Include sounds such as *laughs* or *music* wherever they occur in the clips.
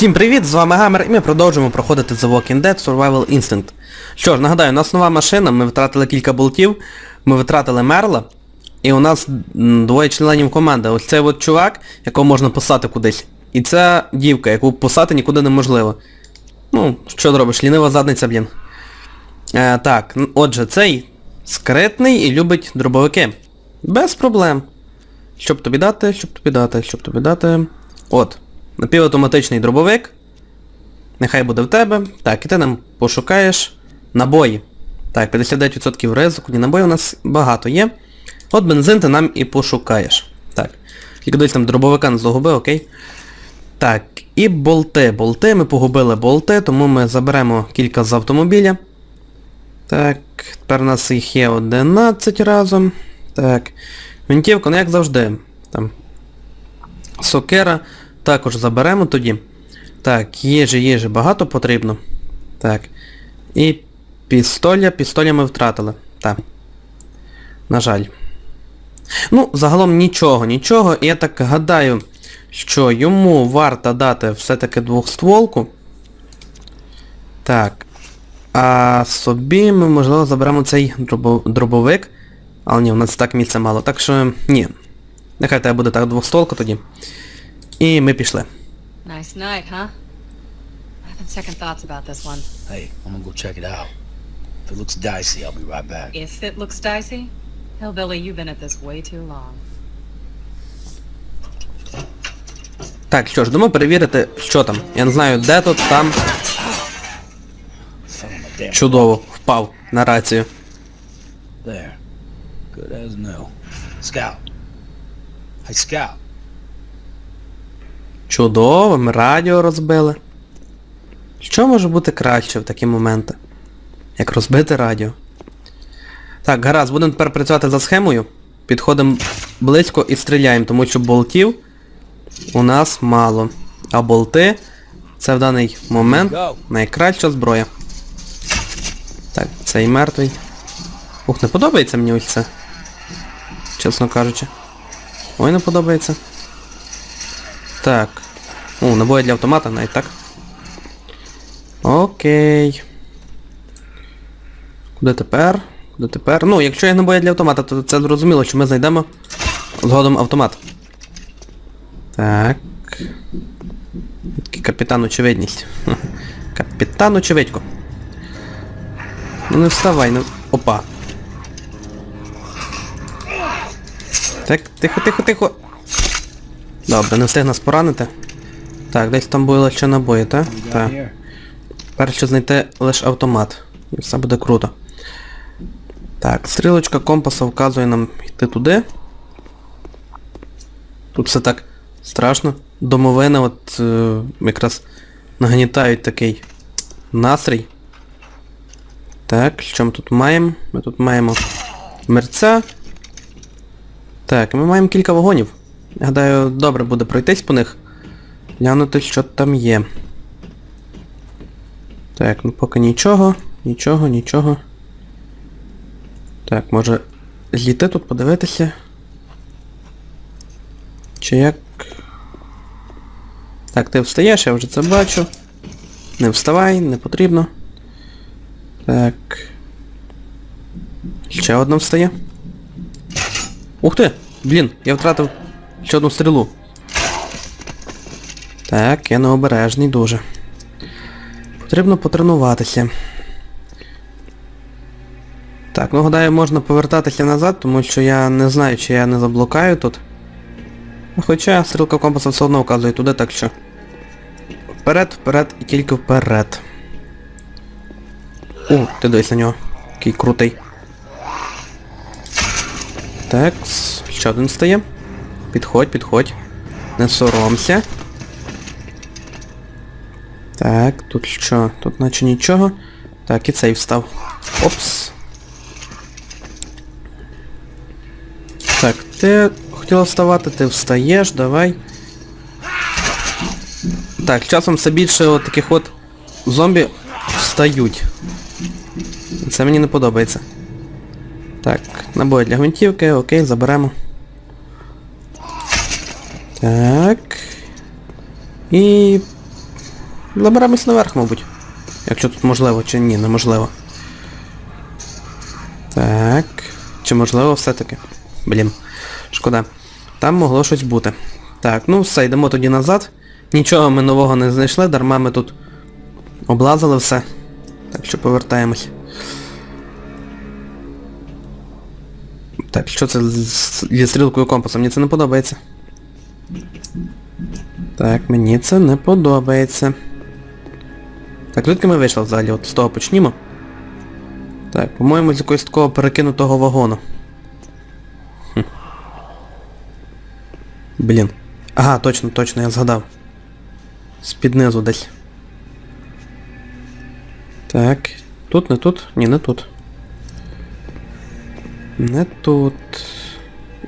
Всім привіт, з вами Гамер, і ми продовжуємо проходити The Walking Dead Survival Instinct. Що ж, нагадаю, у нас нова машина, ми втратили кілька болтів, ми втратили Мерла, і у нас двоє членів команди. Ось цей от чувак, якого можна посати кудись. І ця дівка, яку посати нікуди неможливо. Ну, що зробиш, лінива задниця, блін. Е, так, отже, цей скритний і любить дробовики. Без проблем. Щоб тобі дати, щоб тобі дати, щоб тобі дати. От. Напівавтоматичний дробовик. Нехай буде в тебе. Так, і ти нам пошукаєш набої. Так, 59% ризику, ні набої у нас багато є. От бензин ти нам і пошукаєш. Так. Тільки десь там дробовика не загубив, окей. Так, і болти. Болти, ми погубили болти, тому ми заберемо кілька з автомобіля. Так, тепер у нас їх є 11 разом. Так. Винтівка, ну як завжди. Там. Сокера також заберемо тоді. Так, їжі, їжі багато потрібно. Так. І пістоля, пістоля ми втратили. Так. На жаль. Ну, загалом нічого, нічого. І я так гадаю, що йому варто дати все-таки двохстволку. Так. А собі ми, можливо, заберемо цей дробовик. Але ні, у нас так місця мало. Так що ні. Нехай тебе буде так двохстволка тоді. І ми пішли. Nice night, huh? Having second thoughts about this one. Hey, I'm gonna go check it out. If it looks dicey, I'll be right back. If it looks dicey, Hillbilly, you've been at this way too long. Так, що ж, думаю перевірити, що там. Я не знаю, де тут, там. Чудово, впав на рацію. There. Good as new. Scout. Hey, Scout. Чудово, ми радіо розбили. Що може бути краще в такі моменти? Як розбити радіо? Так, гаразд, будемо тепер працювати за схемою. Підходимо близько і стріляємо, тому що болтів у нас мало. А болти це в даний момент найкраща зброя. Так, цей мертвий. Ух, не подобається мені ось це. Чесно кажучи. Ой, не подобається. Так. О, набої для автомата, навіть так. Окей. Куди тепер? Куди тепер? Ну, якщо є набої для автомата, то це зрозуміло, що ми знайдемо згодом автомат. Так. Капітан очевидність. Капітан очевидько. Ну не вставай, не... Опа. Так, тихо, тихо, тихо. Добре, не встиг нас поранити. Так, десь там були ще набої, так? Так. Перше знайти лише автомат. І все буде круто. Так, стрілочка компаса вказує нам йти туди. Тут все так страшно. Домовини от е, якраз нагнітають такий настрій. Так, що ми тут маємо? Ми тут маємо мерця. Так, ми маємо кілька вагонів. Я гадаю, добре буде пройтись по них. Глянути, що там є. Так, ну поки нічого, нічого, нічого. Так, може зійти тут, подивитися. Чи як. Так, ти встаєш, я вже це бачу. Не вставай, не потрібно. Так. Ще одна встає. Ух ти! Блін, я втратив ще одну стрілу. Так, я необережний дуже. Потрібно потренуватися. Так, ну гадаю, можна повертатися назад, тому що я не знаю, чи я не заблукаю тут. Хоча стрілка компаса все одно вказує туди, так що. Вперед, вперед і тільки вперед. О, ти дивись на нього. Який крутий. Так, ще один стає. Підходь, підходь. Не соромся. Так, тут що? Тут наче нічого. Так, і цей встав. Опс. Так, ти хотіла вставати, ти встаєш, давай. Так, часом все більше от таких от зомбі встають. Це мені не подобається. Так, набої для гвинтівки, окей, заберемо. Так. І Заберемось наверх, мабуть. Якщо тут можливо, чи ні, неможливо. Так. Чи можливо все-таки? Блін. Шкода. Там могло щось бути. Так, ну все, йдемо тоді назад. Нічого ми нового не знайшли, дарма ми тут облазили все. Так що повертаємось. Так, що це зі стрілкою компаса? Мені це не подобається. Так, мені це не подобається. Так, звідки ми вийшли взагалі? От з того почнімо. Так, по-моєму, з якогось такого перекинутого вагону. Хм. Блін. Ага, точно, точно, я згадав. З-під низу десь. Так. Тут, не тут? Ні, не тут. Не тут.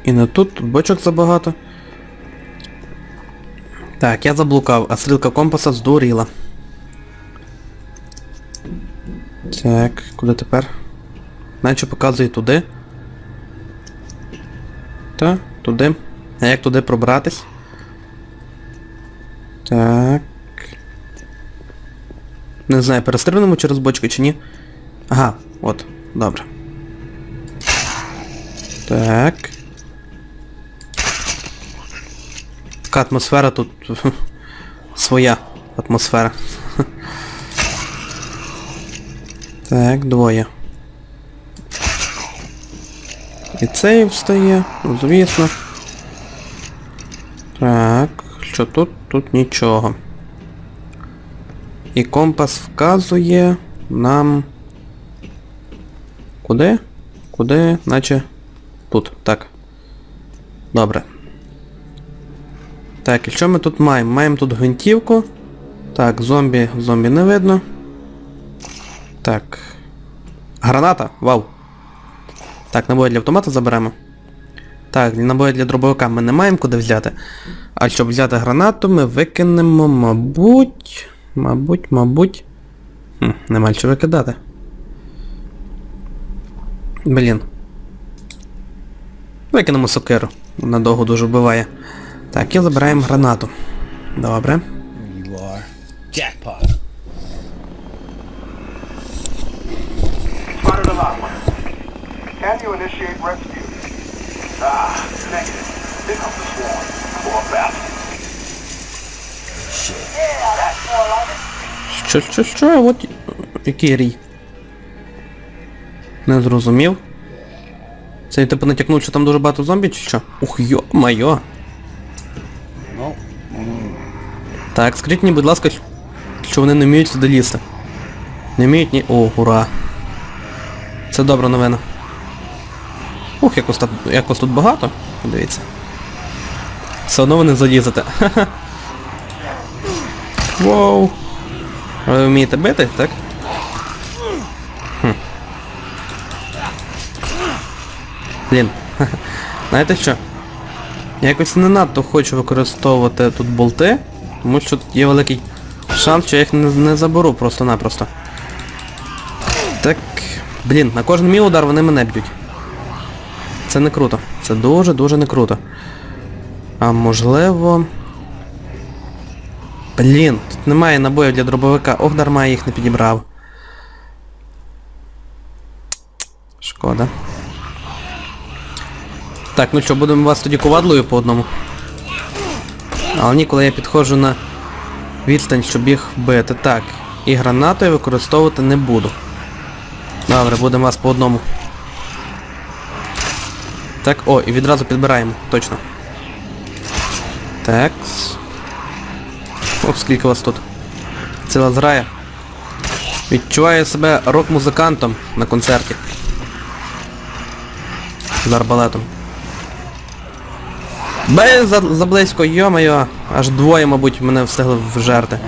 І не тут, тут бочок забагато. Так, я заблукав, а стрілка компаса здуріла. Так, куди тепер? Наче показує туди. Та, туди. А як туди пробратись? Так. Не знаю, перестрибнемо через бочки чи ні. Ага, от, добре. Так. Така атмосфера тут *laughs* своя атмосфера. Так, двоє. І цей встає, ну, звісно. Так, що тут? Тут нічого. І компас вказує нам... Куди? Куди? Наче тут, так. Добре. Так, і що ми тут маємо? Маємо тут гвинтівку. Так, зомбі, зомбі не видно. Так. Граната? Вау. Так, набої для автомата заберемо. Так, набої для дробовика ми не маємо куди взяти. А щоб взяти гранату, ми викинемо, мабуть. Мабуть, мабуть. Хм, нема що викидати. Блін. Викинемо сокиру. Вона довго дуже вбиває. Так, і забираємо гранату. Добре. Can you initiate rescue? Ah, negative. Here comes the swarm. Poor bastard. Yeah, that's more like it. Що, що, що? От який рій. Не зрозумів. Це типу натякнув, що там дуже багато зомбі чи що? Ух, йо-майо. No. Так, скажіть мені, будь ласка, що вони не вміють сюди лізти. Не вміють ні... О, ура. Це добра новина. Ух, як вас, тут, як вас тут багато. Подивіться. Все одно ви не залізете. *laughs* Воу. Ви вмієте бити, так? Хм. Блін. *laughs* Знаєте що? Я якось не надто хочу використовувати тут болти, тому що тут є великий шанс, що я їх не, не заберу просто-напросто. Так, блін, на кожен мій удар вони мене б'ють. Це не круто. Це дуже-дуже не круто. А можливо... Блін, тут немає набоїв для дробовика. Ох, дарма я їх не підібрав. Шкода. Так, ну що, будемо вас тоді ковадлою по одному. Але ні, коли я підходжу на відстань, щоб їх вбити. Так, і гранатою використовувати не буду. Добре, будемо вас по одному. Так, о, і відразу підбираємо, точно. Так. Ох, скільки вас тут. Ціла зграя. Відчуваю себе рок-музикантом на концерті. З арбалетом. Бе, за, заблизько, йо-моє, аж двоє, мабуть, мене встигли вжерти.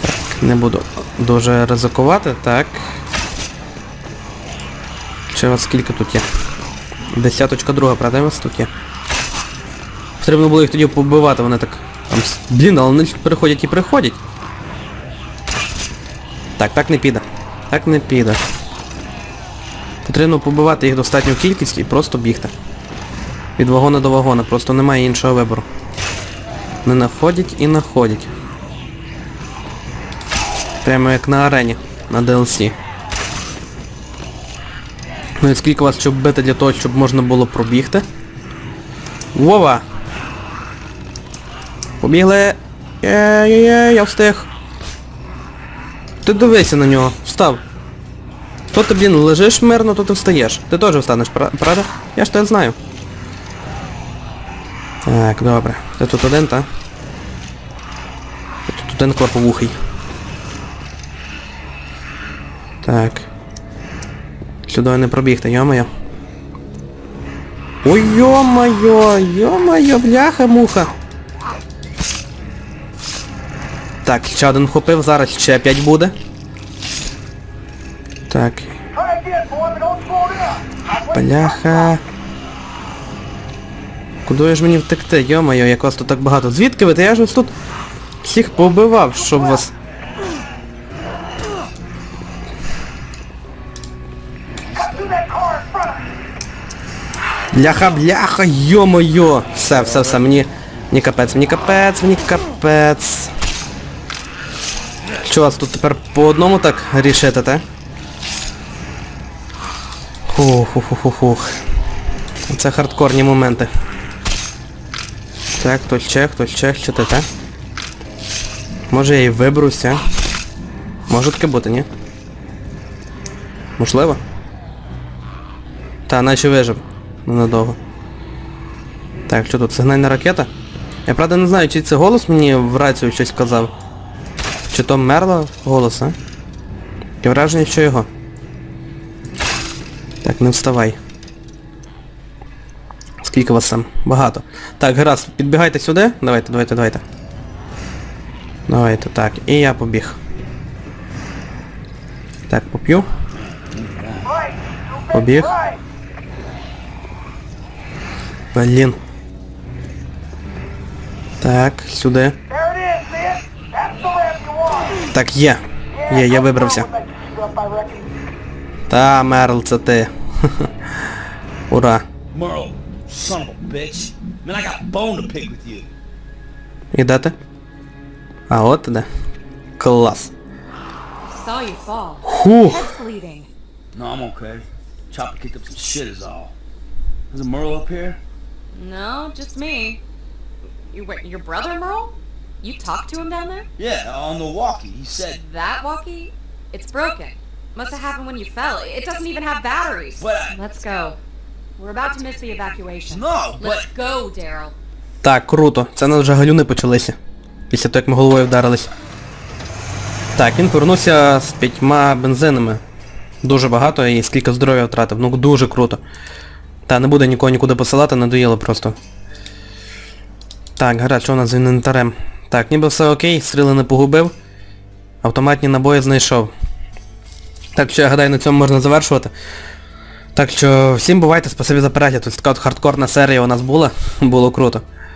Так, не буду дуже ризикувати, так. Ще вас скільки тут є? Десяточка друга, правда, вас тут є? Потрібно було їх тоді побивати, вони так. Там, блін, але вони приходять і приходять. Так, так не піде. Так не піде. Потрібно побивати їх достатню кількість і просто бігти. Від вагона до вагона, просто немає іншого вибору. Не находять і находять. Прямо як на арені, на DLC. Ну і скільки вас щоб бити для того, щоб можна було пробігти? Вова! Побігли! Є-є-є, я встиг. Ти дивися на нього, встав. То ти, блін, лежиш мирно, то ти встаєш. Ти теж встанеш, правда? Я ж тебе знаю. Так, добре. Ти тут один, та? Тут один клаповухий. Так. Сюди не пробігти, йо-моє. Ой, йо-моє, йо-моє, бляха-муха. Так, ще один вхопив, зараз ще 5 буде. Так, бляха. Куди ж мені втекти? Йо-моє, як вас тут так багато. Звідки ви? Та я ж вас тут всіх побивав, щоб вас... of me. Бляха, бляха, йо-моє! Все, все, все, мені... Мені капець, мені капець, мені капець. Що вас тут тепер по одному так рішите, те? Хух-хух-хух-хух. Це хардкорні моменти. Так, хтось ще, хтось ще, що ти, те? Може я і виберуся? Може таке бути, ні? Можливо? Та, наче вижив. Ненадовго. Так, що тут, сигнальна ракета? Я правда не знаю, чи це голос мені в рацію щось казав. Чи то мерла голос, а? Таке враження, що його. Так, не вставай. Скільки вас там? Багато. Так, гаразд, підбігайте сюди. Давайте, давайте, давайте. Давайте, так. І я побіг. Так, поп'ю. Побіг. right. Блін. Так, сюди. There it is, man. That's the want. Так, є. Є, я вибрався. Up, I reckon. Та, Мерл, це ти. Ура. І де ти? А, от ти де. Клас. Хух. No, I'm okay. Chopper kicked up some shit is all. There's a Merle up here? No, just me. You wait, your brother Merle? You talked to him down there? Yeah, on the walkie. He said, That walkie? It's broken. Must have happened when you fell. It doesn't even have batteries. But I- Let's go. We're about to miss the evacuation. no, but... Let's go, Daryl. Так, круто. Це нас вже галюни почалися. Після того, як ми головою вдарились. Так, він повернувся з п'ятьма бензинами. Дуже багато і скільки здоров'я втратив. Ну дуже круто. Та не буде нікого нікуди посилати, надоїло просто. Так, гаразд, що у нас з інвентарем? Так, ніби все окей, стріли не погубив. Автоматні набої знайшов. Так що я гадаю на цьому можна завершувати. Так що всім бувайте, спасибі за перегляд. Ось така от хардкорна серія у нас була. Було круто.